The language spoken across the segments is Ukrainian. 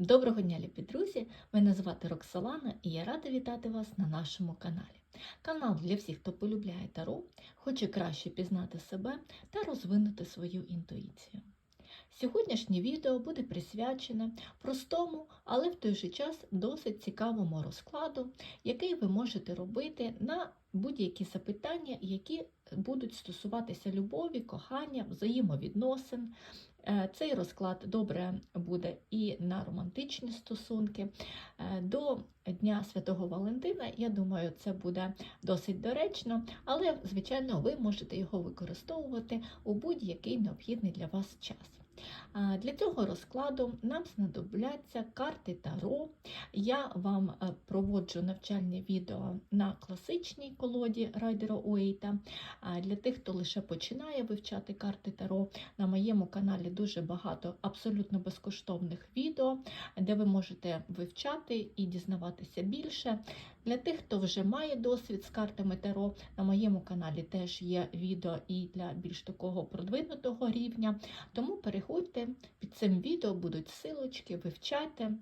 Доброго дня, любі друзі! Мене звати Роксолана і я рада вітати вас на нашому каналі. Канал для всіх, хто полюбляє таро, хоче краще пізнати себе та розвинути свою інтуїцію. Сьогоднішнє відео буде присвячене простому, але в той же час досить цікавому розкладу, який ви можете робити на будь-які запитання, які будуть стосуватися любові, кохання, взаємовідносин. Е, Цей розклад добре буде і на романтичні стосунки. Е, До Дня Святого Валентина, я думаю, це буде досить доречно, але, звичайно, ви можете його використовувати у будь-який необхідний для вас час. Для цього розкладу нам знадобляться карти Таро. Я вам е, проводжу навчальне відео на класичній колоді Райдера Уейта. Для тих, хто лише починає вивчати карти Таро, на моєму каналі дуже багато абсолютно безкоштовних відео, де ви можете вивчати і дізнаватися більше. Для тих, хто вже має досвід з картами Таро, на моєму каналі теж є відео і для більш такого продвинутого рівня. Тому переходьте під цим відео, будуть силочки, вивчайте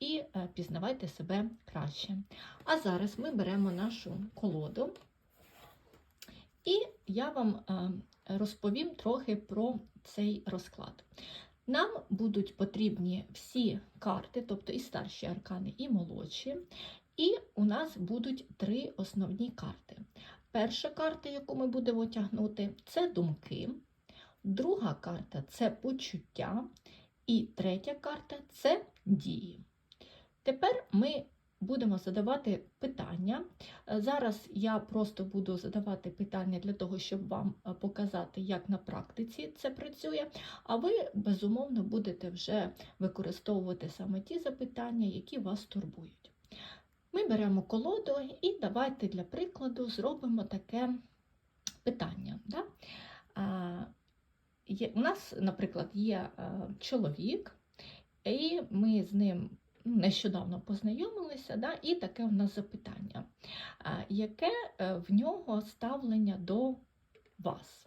і е, пізнавайте себе краще. А зараз ми беремо нашу колоду, і я вам е, розповім трохи про цей розклад. Нам будуть потрібні всі карти, тобто і старші аркани, і молодші. І у нас будуть три основні карти. Перша карта, яку ми будемо тягнути, це думки. Друга карта це почуття. І третя карта це дії. Тепер ми будемо задавати питання. Зараз я просто буду задавати питання для того, щоб вам показати, як на практиці це працює. А ви, безумовно, будете вже використовувати саме ті запитання, які вас турбують. Ми беремо колоду і давайте для прикладу зробимо таке питання. Да? Є, У нас, наприклад, є чоловік, і ми з ним нещодавно познайомилися, да? і таке у нас запитання, яке е, в нього ставлення до вас?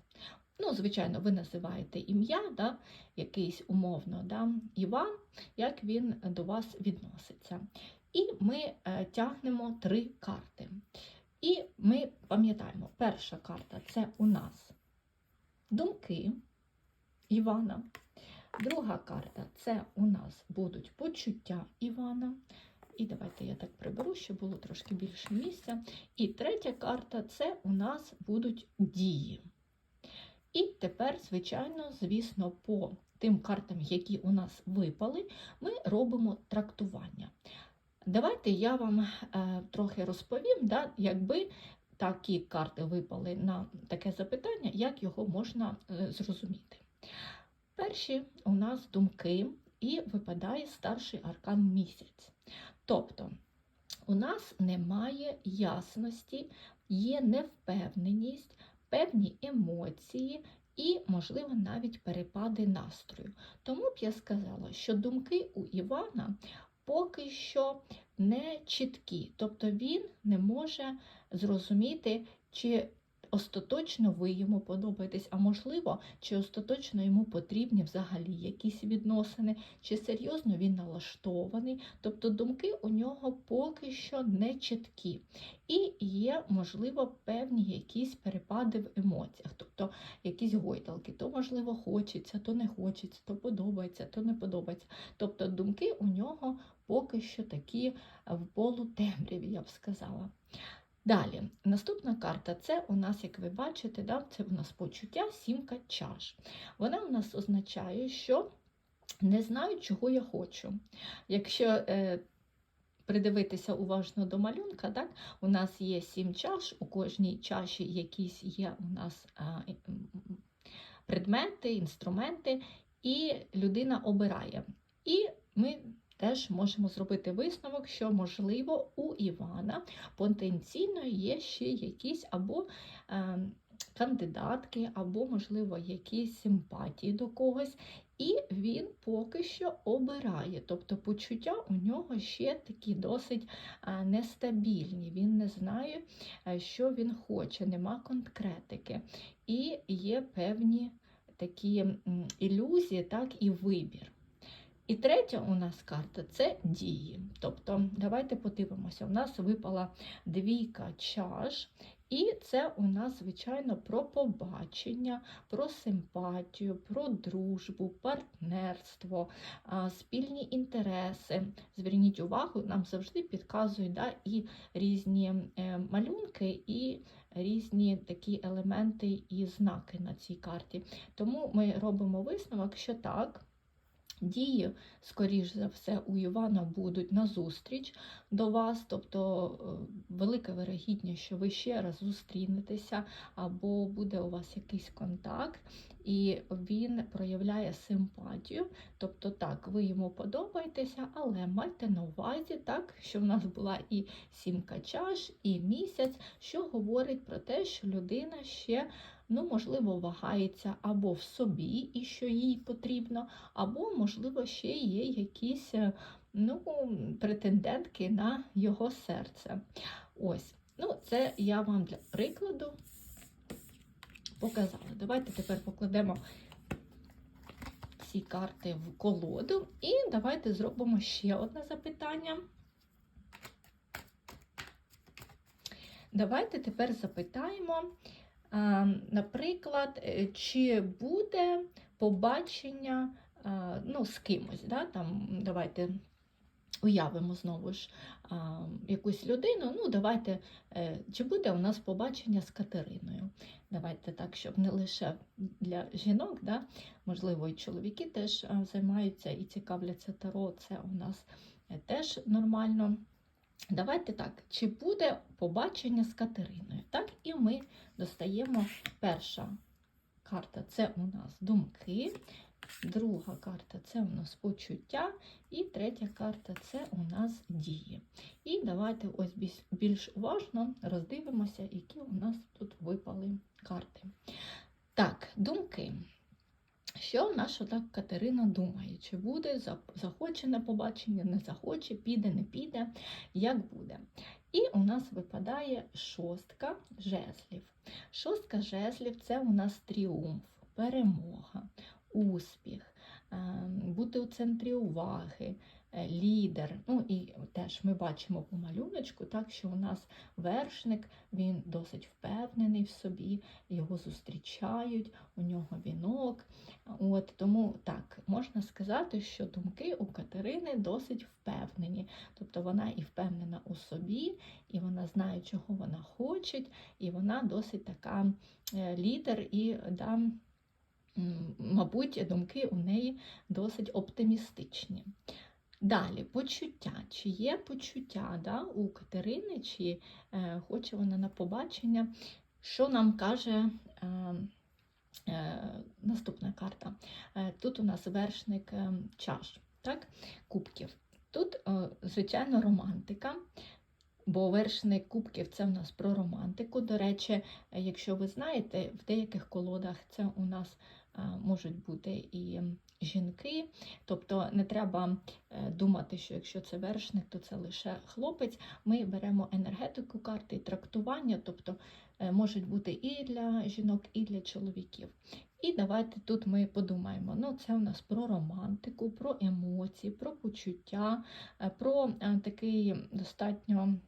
Ну, Звичайно, ви називаєте ім'я, да? якийсь умовно да? Іван, як він до вас відноситься. І ми е, тягнемо три карти. І ми пам'ятаємо, перша карта це у нас думки Івана. Друга карта це у нас будуть почуття Івана. І давайте я так приберу, щоб було трошки більше місця. І третя карта це у нас будуть дії. І тепер, звичайно, звісно, по тим картам, які у нас випали, ми робимо трактування. Давайте я вам е, трохи розповім, да, якби такі карти випали на таке запитання, як його можна е, зрозуміти. Перші у нас думки, і випадає старший аркан місяць. Тобто, у нас немає ясності, є невпевненість, певні емоції. І, можливо, навіть перепади настрою. Тому б я сказала, що думки у Івана поки що не чіткі, тобто він не може зрозуміти, чи остаточно ви йому подобаєтесь, а можливо, чи остаточно йому потрібні взагалі якісь відносини, чи серйозно він налаштований. Тобто думки у нього поки що не чіткі. І є, можливо, певні якісь перепади в емоціях, тобто якісь гойдалки, то, можливо, хочеться, то не хочеться, то подобається, то не подобається. Тобто думки у нього поки що такі в полутемряві, я б сказала. Далі, наступна карта це у нас, як ви бачите, да, це у нас почуття сімка чаш. Вона у нас означає, що не знаю, чого я хочу. Якщо е, придивитися уважно до малюнка, так, у нас є сім чаш, у кожній чаші якісь є у нас а, предмети, інструменти, і людина обирає. І ми теж можемо зробити висновок, що, можливо, у Івана потенційно є ще якісь або е, кандидатки, або, можливо, якісь симпатії до когось. І він поки що обирає, тобто почуття у нього ще такі досить нестабільні. Він не знає, е, що він хоче, нема конкретики. І є певні такі ілюзії, так, і вибір. І третя у нас карта це дії. Тобто, давайте подивимося, у нас випала двійка чаш, і це у нас, звичайно, про побачення, про симпатію, про дружбу, партнерство, спільні інтереси. Зверніть увагу, нам завжди підказують да, і різні е, малюнки, і різні такі елементи і знаки на цій карті. Тому ми робимо висновок, що так. Дії, скоріш за все, у Івана будуть назустріч до вас, тобто е, велика вирогідність, що ви ще раз зустрінетеся, або буде у вас якийсь контакт, і він проявляє симпатію. Тобто, так, ви йому подобаєтеся, але майте на увазі, так, що в нас була і сімка чаш, і місяць, що говорить про те, що людина ще. Ну, можливо, вагається або в собі, і що їй потрібно, або, можливо, ще є якісь е, ну, претендентки на його серце. Ось, ну, це я вам для прикладу показала. Давайте тепер покладемо ці карти в колоду, і давайте зробимо ще одне запитання. Давайте тепер запитаємо. Наприклад, е, чи буде побачення ну, з кимось. Да? Там, Давайте уявимо знову ж якусь людину. Ну, давайте, е, Чи буде у нас побачення з Катериною? Давайте так, щоб не лише для жінок, да? можливо, і чоловіки теж займаються і цікавляться таро, це у нас е, теж нормально. Давайте так, чи буде побачення з Катериною? Так, і ми достаємо перша карта це у нас думки, друга карта це у нас почуття, і третя карта це у нас дії. І давайте ось більш- уважно роздивимося, які у нас тут випали карти. Так, думки. Що наша так Катерина думає? Чи буде захоче на побачення, не захоче, піде, не піде, як буде? І у нас випадає шостка жезлів. Шостка жезлів це у нас тріумф, перемога, успіх, бути у центрі уваги, е, лідер. Ну і теж ми бачимо по малюночку, так, що у нас вершник, він досить впевнений в собі, його зустрічають, у нього вінок. От Тому так, можна сказати, що думки у Катерини досить впевнені. Тобто вона і впевнена у собі, і вона знає, чого вона хоче, і вона досить така е, лідер і да, мабуть, думки у неї досить оптимістичні. Далі, почуття. Чи є почуття да, у Катерини, чи е, хоче вона на побачення? Що нам каже е, е, наступна карта? Е, тут у нас вершник е, чаш, так? кубків. Тут, е, звичайно, романтика. Бо вершник кубків це у нас про романтику. До речі, е, якщо ви знаєте, в деяких колодах це у нас можуть бути і жінки. Тобто не треба е, думати, що якщо це вершник, то це лише хлопець. Ми беремо енергетику карти і трактування, тобто е, можуть бути і для жінок, і для чоловіків. І давайте тут ми подумаємо: ну, це у нас про романтику, про емоції, про почуття, е, про е, такий достатньо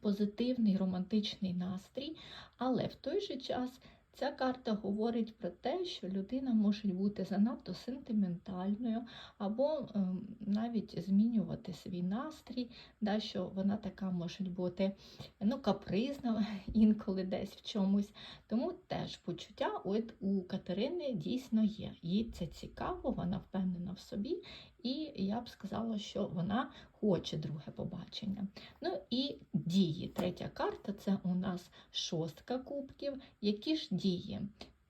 позитивний романтичний настрій, але в той же час ця карта говорить про те, що людина може бути занадто сентиментальною, або ем, навіть змінювати свій настрій, да, що вона така може бути ну, капризна інколи десь в чомусь. Тому теж почуття от у Катерини дійсно є. Їй це цікаво, вона впевнена в собі, і я б сказала, що вона хоче друге побачення. Ну і дії. Третя карта це у нас шостка кубків. Які ж дії?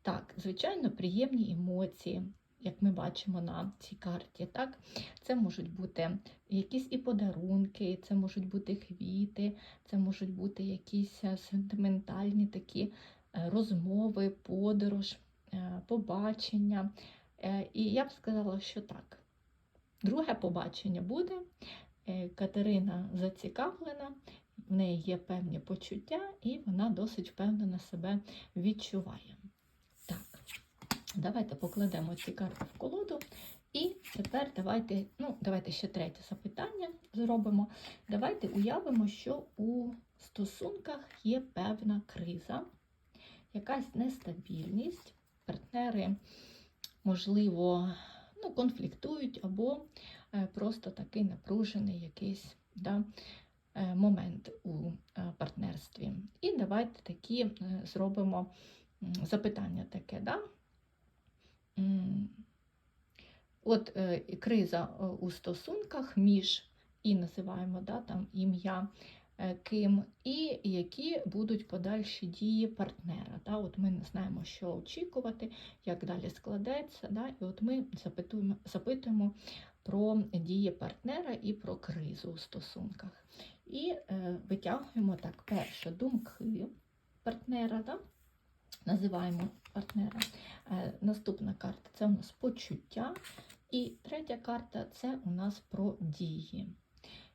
Так, звичайно, приємні емоції. Як ми бачимо на цій карті, так? Це можуть бути якісь і подарунки, це можуть бути квіти, це можуть бути якісь е, сентиментальні такі е, розмови, подорож, е, побачення. І я б сказала, що так. Друге побачення буде. Е, Катерина зацікавлена, в неї є певні почуття, і вона досить впевнено себе відчуває. Так, давайте покладемо ці карти в колоду і тепер давайте, ну, давайте ще третє запитання зробимо. Давайте уявимо, що у стосунках є певна криза, якась нестабільність, партнери, можливо, ну, конфліктують або просто такий напружений якийсь да, е, момент у е, партнерстві. І давайте такі е, зробимо запитання таке. Да? От е, криза е, у стосунках між і називаємо да, там ім'я е, ким, і які будуть подальші дії партнера. Да? От ми не знаємо, що очікувати, як далі складеться. Да? І от ми запитуємо, запитуємо про дії партнера і про кризу у стосунках. І е, витягуємо так, перше думки партнера. Да? Називаємо партнера. Е, наступна карта це у нас почуття. І третя карта це у нас про дії.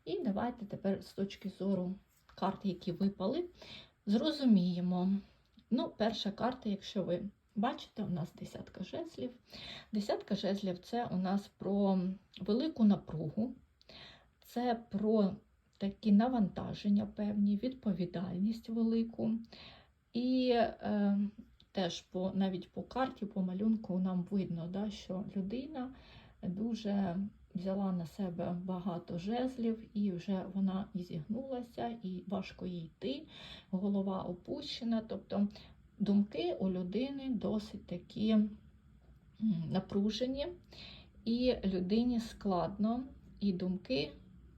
І давайте тепер з точки зору карт, які випали, зрозуміємо. Ну, перша карта, якщо ви бачите, у нас десятка жезлів. Десятка жезлів це у нас про велику напругу, це про такі навантаження певні, відповідальність велику. І е, теж по, навіть по карті, по малюнку нам видно, да, що людина дуже взяла на себе багато жезлів, і вже вона і зігнулася, і важко їй йти, голова опущена. Тобто думки у людини досить такі напружені, і людині складно, і думки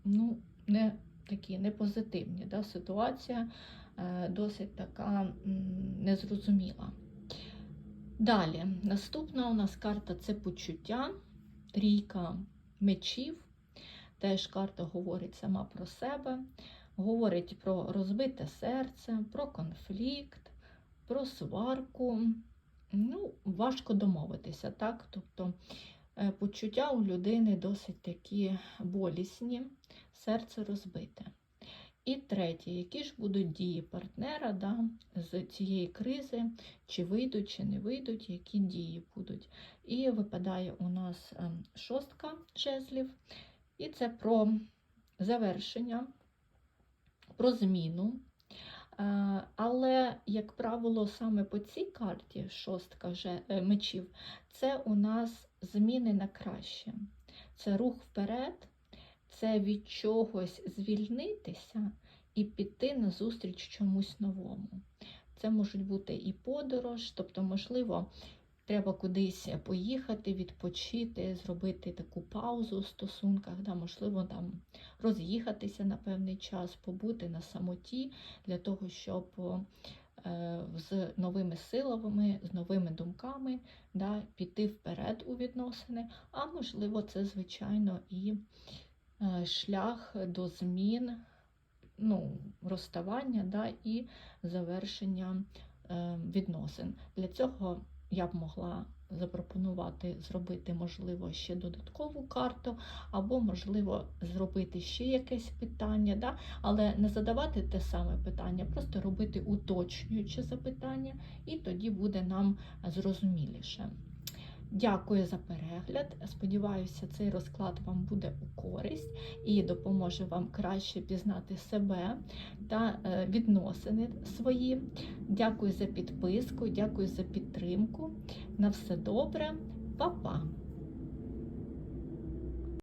ну, не такі не позитивні. Да? Ситуація е, досить така незрозуміла. Далі, наступна у нас карта це почуття, трійка мечів. Теж карта говорить сама про себе, говорить про розбите серце, про конфлікт, про сварку. Ну, важко домовитися, так? Тобто е, почуття у людини досить такі болісні, серце розбите. І третє, які ж будуть дії партнера да, з цієї кризи, чи вийдуть, чи не вийдуть, які дії будуть. І випадає у нас ем, шостка жезлів, і це про завершення, про зміну. Е, Але, як правило, саме по цій карті шостка е, мечів, це у нас зміни на краще. Це рух вперед, це від чогось звільнитися і піти назустріч чомусь новому. Це можуть бути і подорож, тобто, можливо, треба кудись поїхати, відпочити, зробити таку паузу у стосунках, да, можливо, там роз'їхатися на певний час, побути на самоті для того, щоб е, з новими силами, з новими думками да, піти вперед у відносини, а можливо, це, звичайно, і е, шлях до змін, ну, розставання да, і завершення е, відносин. Для цього я б могла запропонувати зробити, можливо, ще додаткову карту, або, можливо, зробити ще якесь питання, да? але не задавати те саме питання, просто робити уточнююче запитання, і тоді буде нам зрозуміліше. Дякую за перегляд. Сподіваюся, цей розклад вам буде у користь і допоможе вам краще пізнати себе та е, відносини свої. Дякую за підписку, дякую за підтримку. На все добре, Па-па!